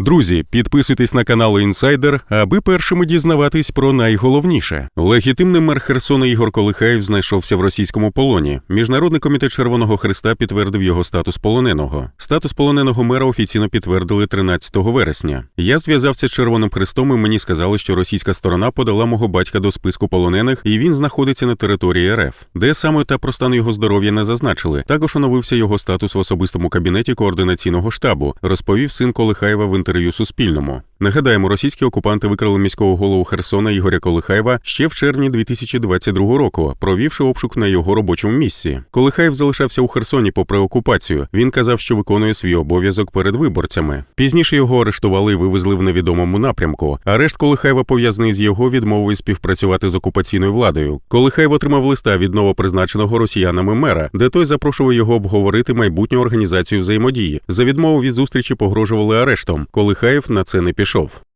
Друзі, підписуйтесь на канал Інсайдер, аби першими дізнаватись про найголовніше. Легітимний мер Херсона Ігор Колихаєв знайшовся в російському полоні. Міжнародний комітет Червоного Христа підтвердив його статус полоненого. Статус полоненого мера офіційно підтвердили 13 вересня. Я зв'язався з Червоним Христом, і мені сказали, що російська сторона подала мого батька до списку полонених, і він знаходиться на території РФ, де саме та про стан його здоров'я не зазначили. Також оновився його статус в особистому кабінеті координаційного штабу, розповів син Колихаєва в інтерв'ю Суспільному. Нагадаємо, російські окупанти викрали міського голову Херсона Ігоря Колихаєва ще в червні 2022 року, провівши обшук на його робочому місці. Колихаєв залишався у Херсоні попри окупацію. Він казав, що виконує свій обов'язок перед виборцями. Пізніше його арештували і вивезли в невідомому напрямку. Арешт Колихаєва пов'язаний з його відмовою співпрацювати з окупаційною владою. Колихаєв отримав листа від новопризначеного росіянами мера, де той запрошував його обговорити майбутню організацію взаємодії. За відмову від зустрічі погрожували арештом. Колихаєв на це не пішов. Bischof.